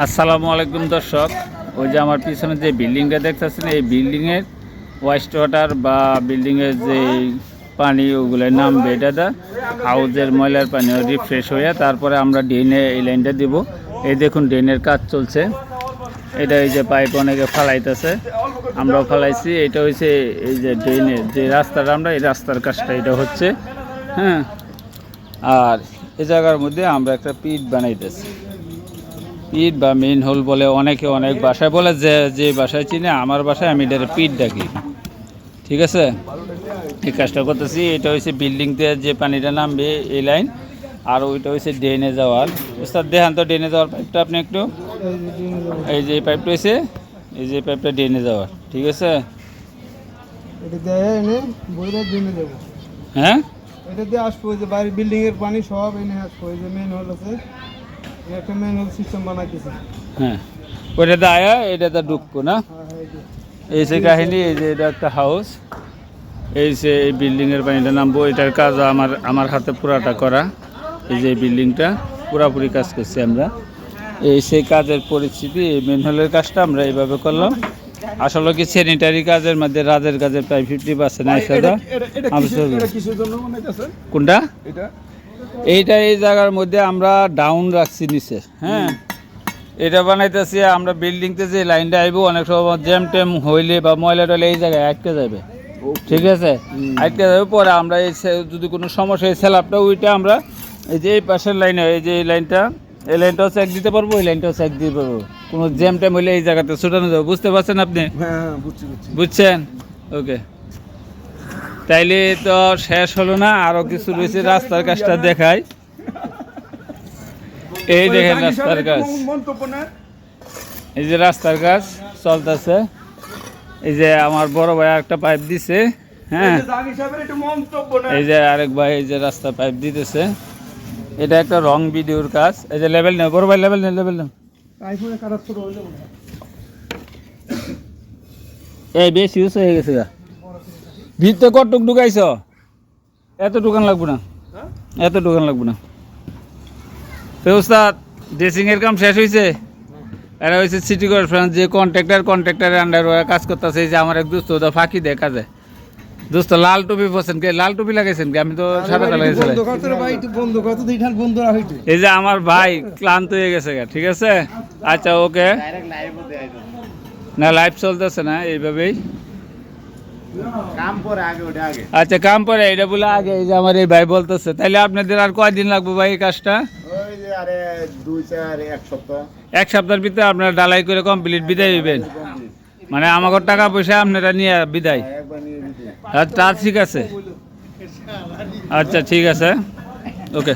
আসসালামু আলাইকুম দর্শক। ওই যে আমার পিছনে যে বিল্ডিংটা দেখতেছেন, এই বিল্ডিংয়ের ওয়েস্ট ওয়াটার বা বিল্ডিংয়ের যে পানি ওগুলো নাম দা? হাউজের ময়লার পানি রিফ্রেশ হয়ে তারপরে আমরা ড্রেনে এই লাইনটা দিব। এই দেখুন ড্রেনের কাজ চলছে। এটা এই যে পাইপ অনেকে ফালাইতেছে। আমরাও ফালাইছি। এটা হচ্ছে এই যে ড্রেনের যে রাস্তাটা আমরা, এই রাস্তার কাজটা এটা হচ্ছে। হ্যাঁ। আর এই জায়গার মধ্যে আমরা একটা পিট বানাইতেছি। পিট বা মেইন হোল বলে অনেকে অনেক বাসায় বলে যে যে বাসায় চিনে আমার বাসায় আমি এটার পিট ডাকি। ঠিক আছে? এই কাজটা করতেছি এটা হচ্ছে বিল্ডিংতে যে পানিটা নামবে এই লাইন আর ওইটা হচ্ছে ড্রেনে যাওয়ার। উস্তাদ দেখান তো ড্রেনে যাওয়ার পাইপটা আপনি একটু। এই যে এই পাইপটা হয়েছে এই যে পাইপটা ড্রেনে যাওয়ার। ঠিক আছে? দেয় হ্যাঁ? এটা দিয়ে আসব যে বাড়ির বিল্ডিং এর পানি সব এনে আসব যে মেন হল আছে। একটা হল সিস্টেম বানাইতেছে। হ্যাঁ। ওইটা দায়া এটা তো ঢুকবো না? হ্যাঁ, হ্যাঁ, এই যে। কাহিনী এই যে এটা একটা হাউস এই যে এই বিল্ডিংয়ের পানিটা নামবো এটার কাজ আমার আমার হাতে পুরাটা করা। এই যে বিল্ডিংটা পুরাপুরি কাজ করছি আমরা। এই সেই কাজের পরিস্থিতি এই মেনহলের কাজটা আমরা এইভাবে করলাম। আসলে কি স্যানিটারি কাজের মধ্যে রাজের কাজের প্রায় ফিফটি পার্সেন্ট বানাইতেছেন? কোনটা? এটা এইটা এই জায়গার মধ্যে আমরা ডাউন রাখছি নিচে হ্যাঁ? এটা বানাইতেছি আমরা বিল্ডিংতে যে লাইনটা আইব অনেক সময় জ্যাম ট্যাম হইলে বা ময়লা টয়লা এই জায়গায় আটকে যাবে। ঠিক আছে? আটকে যাবে পরে আমরা এই যদি কোনো সমস্যা এই স্যালাপটা ওইটা আমরা এই যে এই পাশের লাইনে এই যে এই লাইনটা এই লাইনটাও চেক দিতে পারব এই লাইনটাও চেক দিতে পারব। কোনো জ্যাম ট্যাম হইলে এই জায়গাতে ছুটানো যাবে বুঝতে পারছেন আপনি? হ্যাঁ বুঝছি বুঝছেন? ওকে তাইলে তো শেষ হলো না আরও কিছু রয়েছে রাস্তার কাজটা দেখাই। এই দেখেন রাস্তার কাজ। এই যে রাস্তার কাজ চলতেছে। এই যে আমার বড় ভাই একটা পাইপ দিছে হ্যাঁ? এই যে আরেক ভাই এই যে রাস্তা পাইপ দিতেছে। এটা একটা রং ভিডিওর কাজ। এই যে লেভেল নেই বড় ভাই লেভেল নেই লেভেল নেই এই বেশি ইউজ হয়ে গেছে গা। ভিতরে কটুক ঢুকাইছ এত দোকান লাগবো না। এত দোকান লাগবো না। তো উস্তাদ ড্রেসিং এর কাম শেষ হয়েছে এরা হয়েছে সিটি কর্পোরেশন যে কন্ট্রাক্টর কন্ট্রাক্টরের আন্ডার ওরা কাজ করতেছে যে আমার এক দোস্ত ওটা ফাঁকি দেখা যায় দোস্ত লাল টুপি পছন্দ কে? লাল টুপি লাগাইছেন কি? আমি তো সাদা লাগাইছিলাম এই যে আমার ভাই ক্লান্ত হয়ে গেছে গা, ঠিক আছে? আচ্ছা। ওকে। না লাইভ চলতেছে না এইভাবেই। কাম করে আগে ওটা আগে। আচ্ছা কাম পরে এটা বলে আগে এই যে আমার এই ভাই বলতেছে। তাহলে আপনাদের আর কয়দিন লাগবে ভাই এই কাজটা? ওই যে আরে দুই চার এক সপ্তাহ। এক সপ্তাহের ভিতরে আপনারা ডালাই করে কমপ্লিট বিদায় দিবেন মানে আমাকে টাকা পয়সা আপনারা নিয়ে বিদায়। একবার আচ্ছা ঠিক আছে। আচ্ছা ঠিক আছে। ওকে।